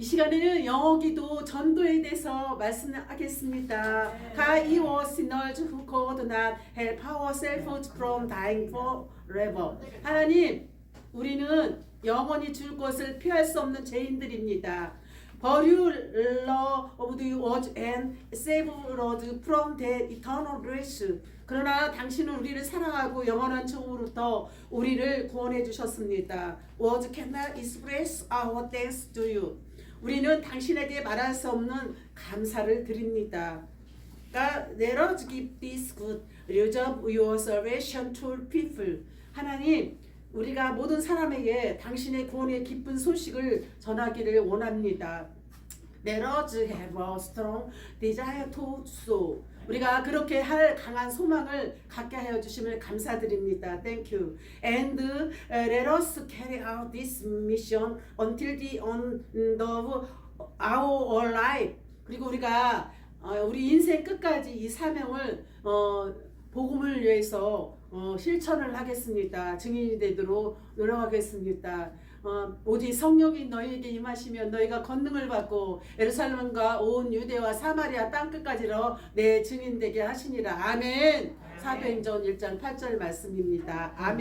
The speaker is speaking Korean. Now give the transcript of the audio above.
이 시간에는 영어 기도 전도에 대해서 말씀하겠습니다. God he was sinners who could not help ourselves from dying forever. 하나님, 우리는 영원히 줄 것을 피할 수 없는 죄인들입니다. But you loved us and saved us from the eternal wrath. 그러나 당신은 우리를 사랑하고 영원한 총으로부터 우리를 구원해 주셨습니다. Cannot express our thanks to you. 우리는 당신에게 말할 수 없는 감사를 드립니다. God, let us give this good news of your salvation to people. 하나님, 우리가 모든 사람에게 당신의 구원의 기쁜 소식을 전하기를 원합니다. Let us have a strong desire to so. 우리가 그렇게 할 강한 소망을 갖게 하여 주심을 감사드립니다. Thank you. And uh, let us carry out this mission until the end of our life. 그리고 우리가 어, 우리 인생 끝까지 이 사명을 어, 복음을 위해서 어, 실천을 하겠습니다. 증인이 되도록 노력하겠습니다. 어, 오직 성령이 너희에게 임하시면 너희가 권능을 받고 예루살렘과 온 유대와 사마리아 땅 끝까지로 내 증인 되게 하시니라. 아멘. 사도행전 1장 8절 말씀입니다. 아멘.